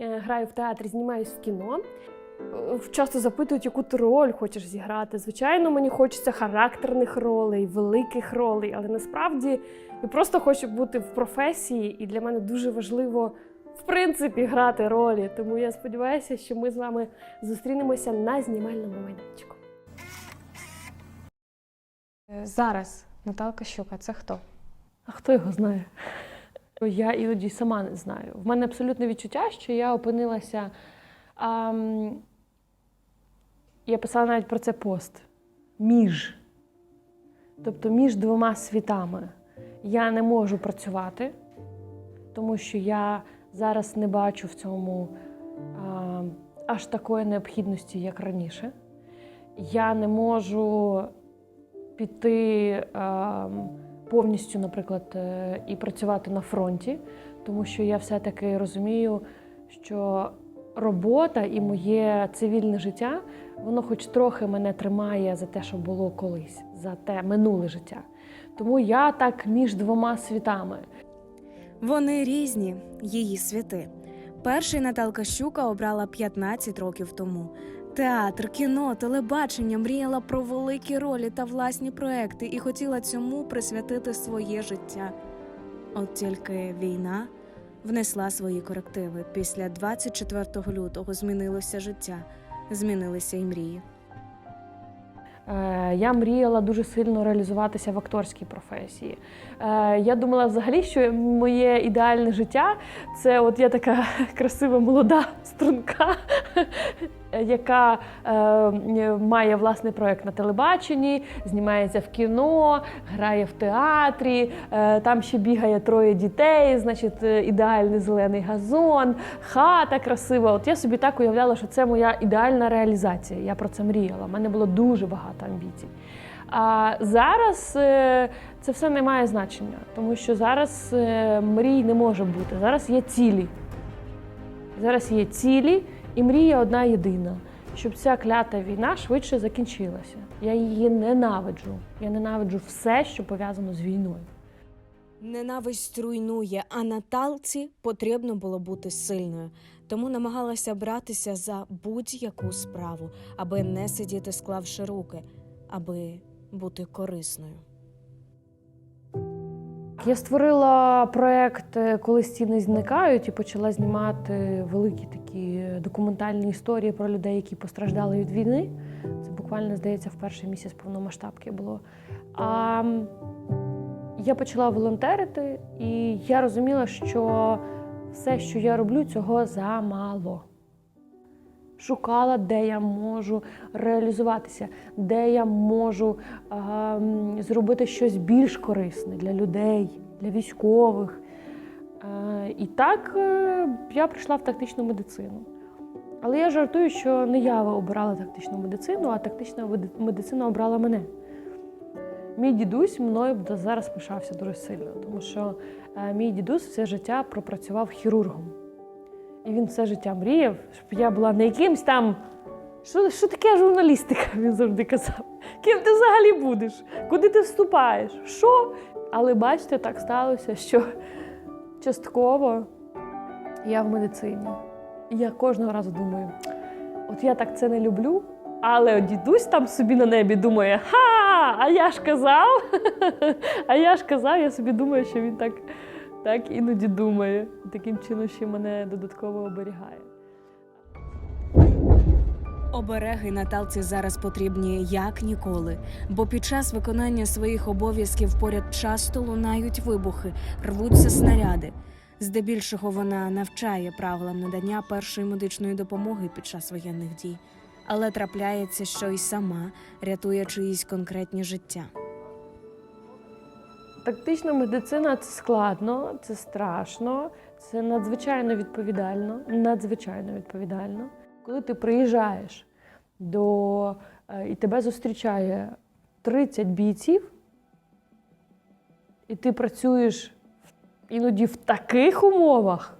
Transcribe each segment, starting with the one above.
е, граю в театрі, знімаюсь в кіно. Е, Часто запитують, яку ти роль хочеш зіграти. Звичайно, мені хочеться характерних ролей, великих ролей, але насправді я просто хочу бути в професії, і для мене дуже важливо в принципі грати ролі. Тому я сподіваюся, що ми з вами зустрінемося на знімальному майданчику. Е, Зараз Наталка Щука це хто? А хто його знає? Я іноді сама не знаю. В мене абсолютне відчуття, що я опинилася. ам, я писала навіть про це пост. Між. Тобто між двома світами. Я не можу працювати, тому що я зараз не бачу в цьому а, аж такої необхідності, як раніше. Я не можу піти а, повністю, наприклад, е, і працювати на фронті, тому що я все-таки розумію, що робота і моє цивільне життя, воно хоч трохи мене тримає за те, що було колись, за те минуле життя. Тому я так між двома світами. Вони різні, її світи. Перший Наталка Щука обрала 15 років тому. Театр, кіно, телебачення мріяла про великі ролі та власні проекти і хотіла цьому присвятити своє життя. От тільки війна внесла свої корективи. Після 24 лютого змінилося життя, змінилися й мрії. Е, Я мріяла дуже сильно реалізуватися в акторській професії. Е, Я думала взагалі, що моє ідеальне життя це от я така красива молода струнка, яка е, має власний проект на телебаченні, знімається в кіно, грає в театрі, е, там ще бігає троє дітей, значить, е, ідеальний зелений газон, хата красива. От я собі так уявляла, що це моя ідеальна реалізація. Я про це мріяла. У мене було дуже багато амбіцій. А зараз е, це все не має значення, тому що зараз е, мрій не може бути. Зараз є цілі. Зараз є цілі, і мрія одна єдина, щоб ця клята війна швидше закінчилася. Я її ненавиджу. Я ненавиджу все, що пов'язано з війною. Ненависть руйнує, а Наталці потрібно було бути сильною, тому намагалася братися за будь-яку справу, аби не сидіти склавши руки, аби бути корисною. Я створила проект е, Коли стіни зникають і почала знімати великі такі документальні історії про людей, які постраждали від війни. Це буквально здається в перший місяць повномасштабки було. А я почала волонтерити, і я розуміла, що все, що я роблю, цього замало. Шукала, де я можу реалізуватися, де я можу ем, зробити щось більш корисне для людей, для військових. Е, і так е, я прийшла в тактичну медицину. Але я жартую, що не я обирала тактичну медицину, а тактична медицина обрала мене. Мій дідусь мною зараз пишався дуже сильно, тому що е, мій дідусь все життя пропрацював хірургом. І він все життя мріяв, щоб я була не якимсь там. Що, що таке журналістика? Він завжди казав. Ким ти взагалі будеш? Куди ти вступаєш? Що? Але бачите, так сталося, що частково я в медицині. І я кожного разу думаю: от я так це не люблю, але дідусь там собі на небі думає: ха! А я ж казав! А я ж казав, я собі думаю, що він так, так іноді думає. Таким чином ще мене додатково оберігає. Обереги Наталці зараз потрібні як ніколи, бо під час виконання своїх обов'язків поряд часто лунають вибухи, рвуться снаряди. Здебільшого вона навчає правилам надання першої медичної допомоги під час воєнних дій, але трапляється, що й сама рятує чиїсь конкретні життя. Тактична медицина це складно, це страшно, це надзвичайно відповідально. Надзвичайно відповідально. Коли ти приїжджаєш до е, і тебе зустрічає 30 бійців, і ти працюєш іноді в таких умовах,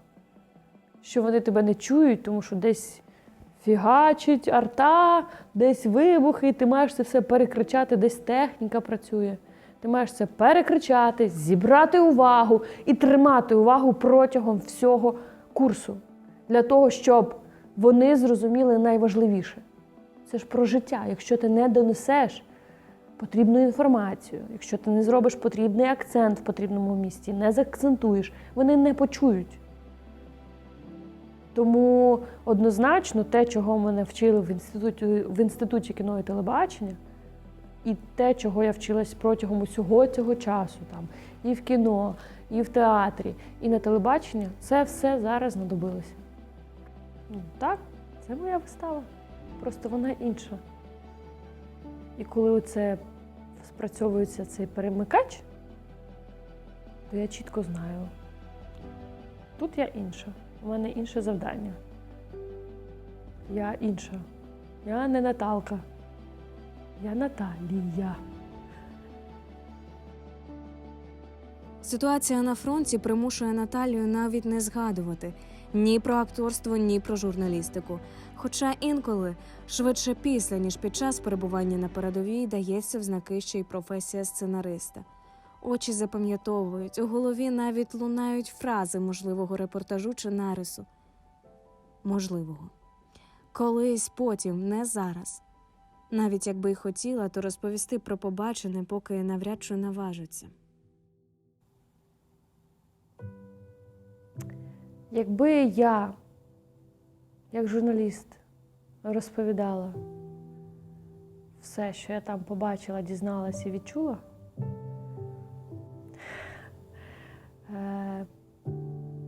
що вони тебе не чують, тому що десь фігачить арта, десь вибухи, і ти маєш це все перекричати, десь техніка працює. Ти маєш це перекричати, зібрати увагу і тримати увагу протягом всього курсу. для того, щоб вони зрозуміли найважливіше. Це ж про життя. Якщо ти не донесеш потрібну інформацію, якщо ти не зробиш потрібний акцент в потрібному місці, не заакцентуєш, вони не почують. Тому однозначно те, чого мене вчили в інституті, в інституті кіно і телебачення, і те, чого я вчилась протягом усього цього часу, там, і в кіно, і в театрі, і на телебаченні, це все зараз знадобилося. Ну, так, це моя вистава. Просто вона інша. І коли це спрацьовується цей перемикач, то я чітко знаю. Тут я інша. У мене інше завдання. Я інша. Я не Наталка. Я Наталія. Ситуація на фронті примушує Наталію навіть не згадувати ні про акторство, ні про журналістику. Хоча інколи швидше після ніж під час перебування на передовій дається в знаки ще й професія сценариста. Очі запам'ятовують, у голові навіть лунають фрази можливого репортажу чи нарису. Можливого. Колись потім, не зараз. Навіть якби й хотіла, то розповісти про побачене, поки навряд чи наважиться. Якби я, як журналіст, розповідала все, що я там побачила, дізналася і відчула, е,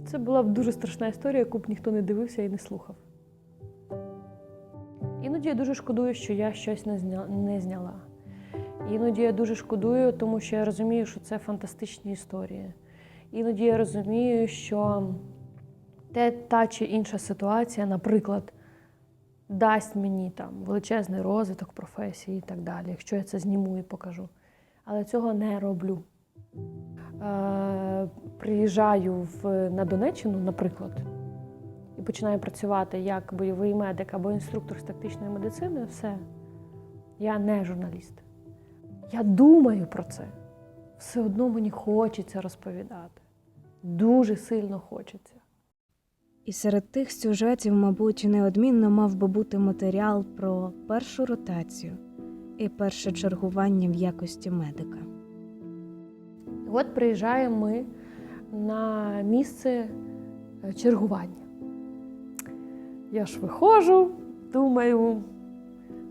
це була б дуже страшна історія, яку б ніхто не дивився і не слухав. Іноді я дуже шкодую, що я щось не зняла. Іноді я дуже шкодую, тому що я розумію, що це фантастичні історії. Іноді я розумію, що те, та чи інша ситуація, наприклад, дасть мені там величезний розвиток професії і так далі, якщо я це зніму і покажу. Але цього не роблю. Е, приїжджаю в, на Донеччину, наприклад, і починаю працювати як бойовий медик або інструктор з тактичної медицини, все. Я не журналіст. Я думаю про це. Все одно мені хочеться розповідати. Дуже сильно хочеться. І серед тих сюжетів, мабуть, неодмінно мав би бути матеріал про першу ротацію і перше чергування в якості медика. От приїжджаємо ми на місце е, чергування. Я ж виходжу, думаю,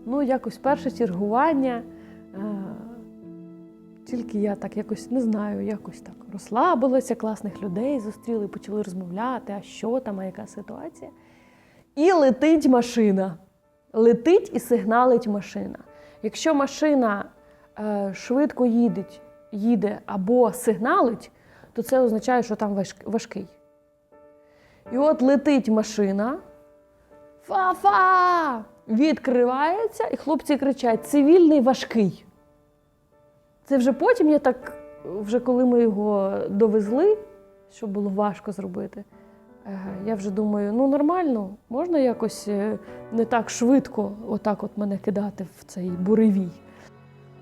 ну, якось перше чергування. Тільки я так якось не знаю, якось так розслабилася, класних людей зустріли, почали розмовляти, а що там, а яка ситуація. І летить машина. Летить і сигналить машина. Якщо машина е, швидко їде, їде або сигналить, то це означає, що там важкий. І от летить машина, фа-фа! Відкривається, і хлопці кричать: цивільний важкий. Це вже потім я так, вже коли ми його довезли, що було важко зробити. е, Я вже думаю, ну нормально, можна якось е, не так швидко отак от мене кидати в цей буревій.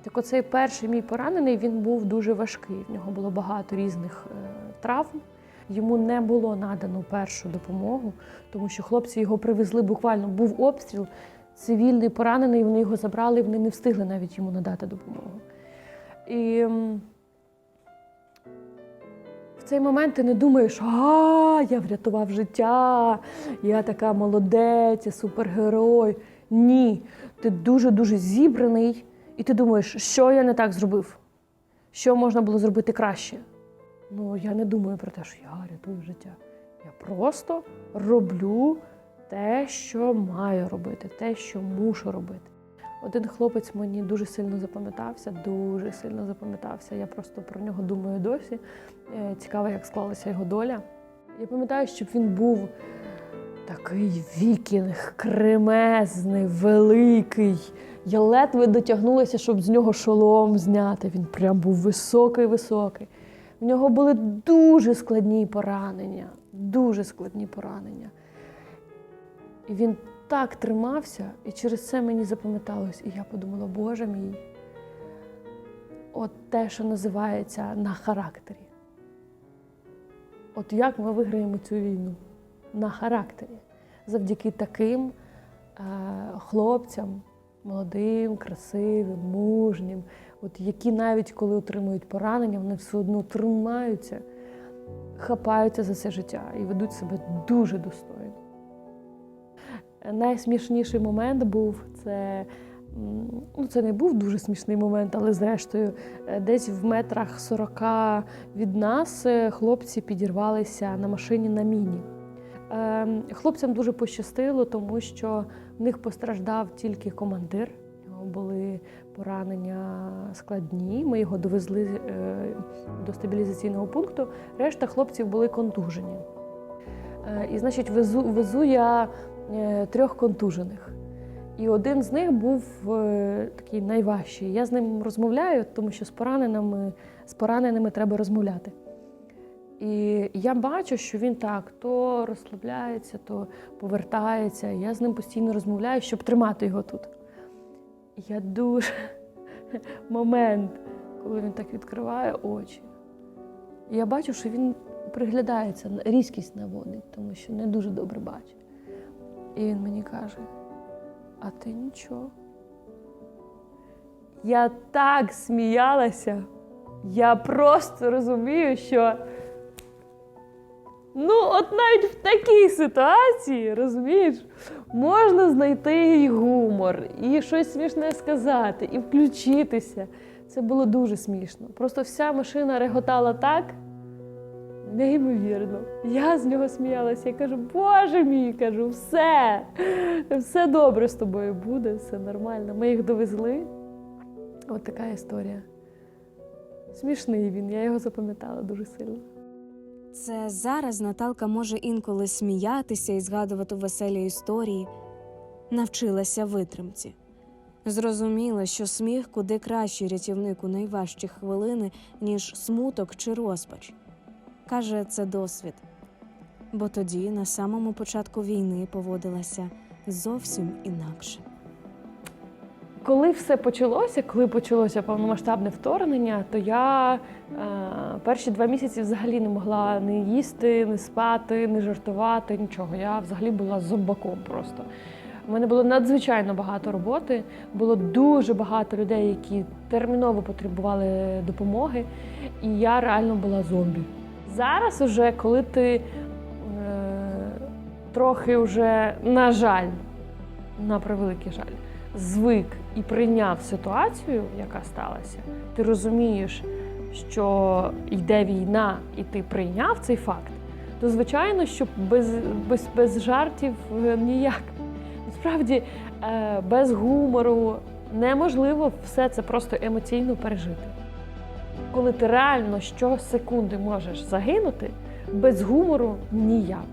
Так оцей перший мій поранений він був дуже важкий. В нього було багато різних е, травм. Йому не було надано першу допомогу, тому що хлопці його привезли буквально, був обстріл, цивільний поранений, вони його забрали, вони не встигли навіть йому надати допомогу. І в цей момент ти не думаєш, а я врятував життя, я така молодець, я супергерой. Ні, ти дуже-дуже зібраний, і ти думаєш, що я не так зробив, що можна було зробити краще. Ну, я не думаю про те, що я рятую життя. Я просто роблю те, що маю робити, те, що мушу робити. Один хлопець мені дуже сильно запам'ятався, дуже сильно запам'ятався. Я просто про нього думаю досі. Е, Цікаво, як склалася його доля. Я пам'ятаю, щоб він був такий вікінг, кремезний, великий. Я ледве дотягнулася, щоб з нього шолом зняти. Він прям був високий-високий. В нього були дуже складні поранення, дуже складні поранення. І він так тримався, і через це мені запам'яталось. І я подумала, Боже мій, от те, що називається на характері. От як ми виграємо цю війну? на характері. Завдяки таким е, хлопцям, молодим, красивим, мужнім, от які навіть коли отримують поранення, вони все одно тримаються, хапаються за це життя і ведуть себе дуже достойно. Найсмішніший момент був це. Ну, це не був дуже смішний момент, але зрештою, е, десь в метрах 40 від нас е, хлопці підірвалися на машині на міні. Ем, Хлопцям дуже пощастило, тому що в них постраждав тільки командир. Були поранення складні. Ми його довезли е, до стабілізаційного пункту. Решта хлопців були контужені. І, значить, везу, везу я трьох контужених. І один з них був е, такий найважчий. Я з ним розмовляю, тому що з пораненими, з пораненими треба розмовляти. І я бачу, що він так то розслабляється, то повертається. Я з ним постійно розмовляю, щоб тримати його тут. І Я дуже момент, коли він так відкриває очі. Я бачу, що він приглядається, різкість наводить, тому що не дуже добре бачить. І він мені каже: а ти нічого. Я так сміялася. Я просто розумію, що ну, от навіть в такій ситуації, розумієш, можна знайти і гумор, і щось смішне сказати, і включитися. Це було дуже смішно. Просто вся машина реготала так. Неймовірно. Я з нього сміялася. Я кажу, Боже мій, кажу, все, все добре з тобою буде, все нормально. Ми їх довезли. От така історія. Смішний він, я його запам'ятала дуже сильно. Це зараз Наталка може інколи сміятися і згадувати веселі історії. Навчилася витримці. Зрозуміла, що сміх куди кращий рятівник у найважчі хвилини, ніж смуток чи розпач. Каже, це досвід. Бо тоді, на самому початку війни, поводилася зовсім інакше. Коли все почалося, коли почалося повномасштабне вторгнення, то я е, перші два місяці взагалі не могла не їсти, не спати, не жартувати, нічого. Я взагалі була зомбаком просто. У мене було надзвичайно багато роботи, було дуже багато людей, які терміново потребували допомоги, і я реально була зомбі. Зараз, уже, коли ти е, трохи вже, на жаль, на превеликий жаль, звик і прийняв ситуацію, яка сталася, ти розумієш, що йде війна, і ти прийняв цей факт, то звичайно, що без, без, без жартів е, ніяк. Насправді, е, без гумору неможливо все це просто емоційно пережити. Коли ти реально щосекунди можеш загинути, без гумору ніяк.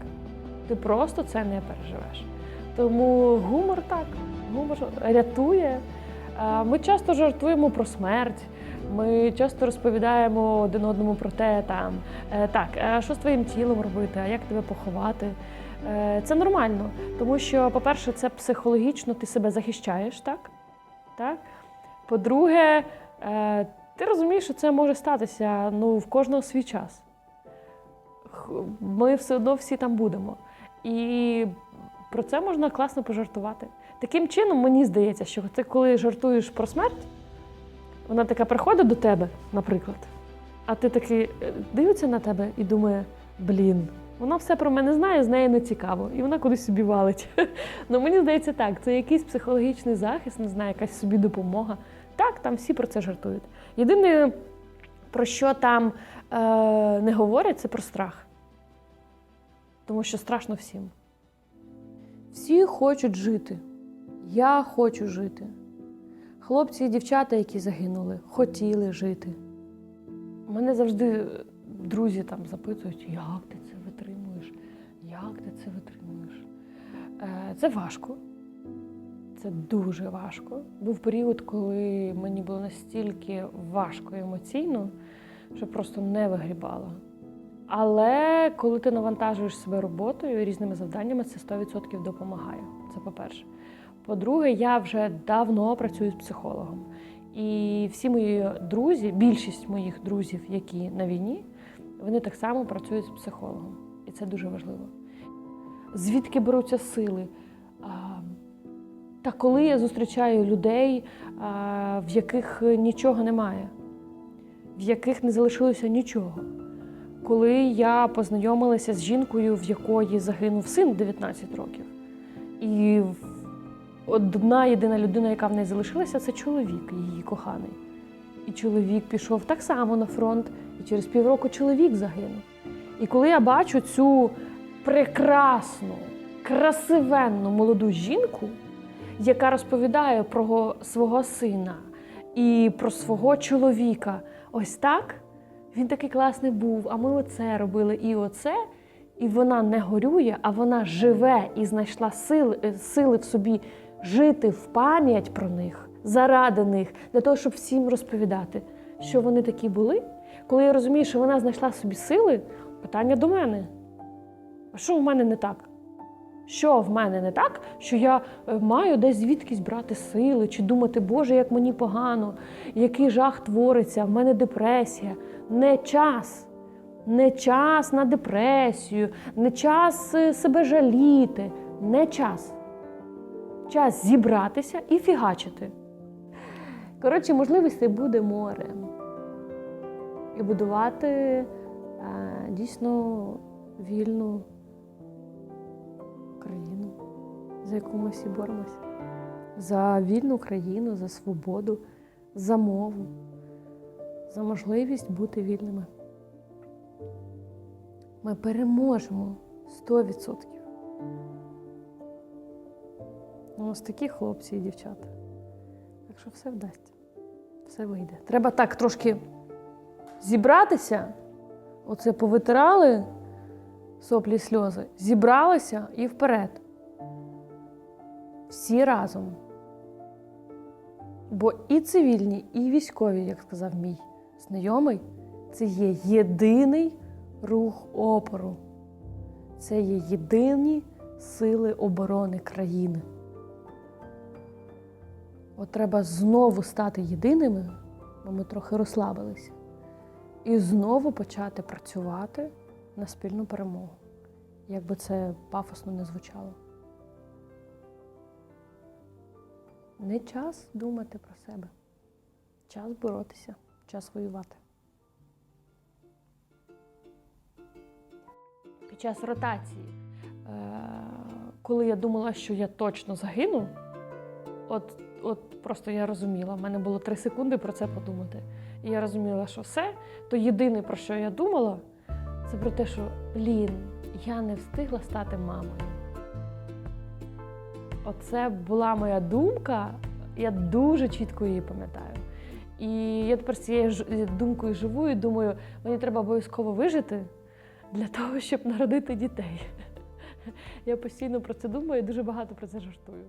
Ти просто це не переживеш. Тому гумор так, гумор рятує. Е, Ми часто жартуємо про смерть. Ми часто розповідаємо один одному про те, там е, так, а що з твоїм тілом робити, а як тебе поховати. Е, Це нормально, тому що, по-перше, це психологічно ти себе захищаєш, так? так? По-друге, е, ти розумієш, що це може статися ну, в кожного свій час. Ми все одно всі там будемо. І про це можна класно пожартувати. Таким чином, мені здається, що ти коли жартуєш про смерть, вона така приходить до тебе, наприклад, а ти такий е, дивиться на тебе і думає: блін, вона все про мене знає, з нею не цікаво, і вона кудись собі валить. Ну мені здається, так, це якийсь психологічний захист, не знаю, якась собі допомога. Так, там всі про це жартують. Єдине, про що там е, не говорять, це про страх. Тому що страшно всім. Всі хочуть жити. Я хочу жити. Хлопці і дівчата, які загинули, хотіли жити. Мене завжди друзі там запитують, як ти це витримуєш? Як ти це витримуєш? Е, Це важко. Це дуже важко. Був період, коли мені було настільки важко емоційно, що просто не вигрібала. Але коли ти навантажуєш себе роботою різними завданнями, це 100% допомагає. Це по-перше. По-друге, я вже давно працюю з психологом. І всі мої друзі, більшість моїх друзів, які на війні, вони так само працюють з психологом. І це дуже важливо. звідки беруться сили. Та коли я зустрічаю людей, в яких нічого немає, в яких не залишилося нічого. Коли я познайомилася з жінкою, в якої загинув син 19 років, і одна єдина людина, яка в неї залишилася, це чоловік, її коханий. І чоловік пішов так само на фронт, і через півроку чоловік загинув. І коли я бачу цю прекрасну, красивенну молоду жінку, яка розповідає про свого сина і про свого чоловіка, ось так, він такий класний був, а ми оце робили і оце. І вона не горює, а вона живе і знайшла сили, е, сили в собі жити в пам'ять про них, заради них, для того, щоб всім розповідати, що вони такі були. Коли я розумію, що вона знайшла собі сили, питання до мене. А що в мене не так? Що в мене не так, що я е, маю десь звідкись брати сили, чи думати, Боже, як мені погано, який жах твориться, в мене депресія. Не час. Не час на депресію, не час е, себе жаліти, не час. Час зібратися і фігачити. Коротше, можливостей буде море. І будувати е, дійсно вільну країну, за яку ми всі боремося. За вільну країну, за свободу, за мову, за можливість бути вільними. Ми переможемо 100%. У нас такі хлопці і дівчата. Так що все вдасться, все вийде. Треба так трошки зібратися, оце повитирали соплі сльози, зібралися і вперед. Всі разом. Бо і цивільні, і військові, як сказав мій знайомий, це є єдиний рух опору. Це є єдині сили оборони країни. От треба знову стати єдиними, бо ми трохи розслабилися, і знову почати працювати на спільну перемогу, як би це пафосно не звучало. Не час думати про себе, час боротися, час воювати. Під час ротації, е, коли я думала, що я точно загину, от, от просто я розуміла, в мене було три секунди про це подумати. І я розуміла, що все, то єдине, про що я думала, це про те, що блін, я не встигла стати мамою. Оце була моя думка, я дуже чітко її пам'ятаю. І я тепер з цією думкою живу і думаю, мені треба обов'язково вижити для того, щоб народити дітей. Я постійно про це думаю і дуже багато про це жартую.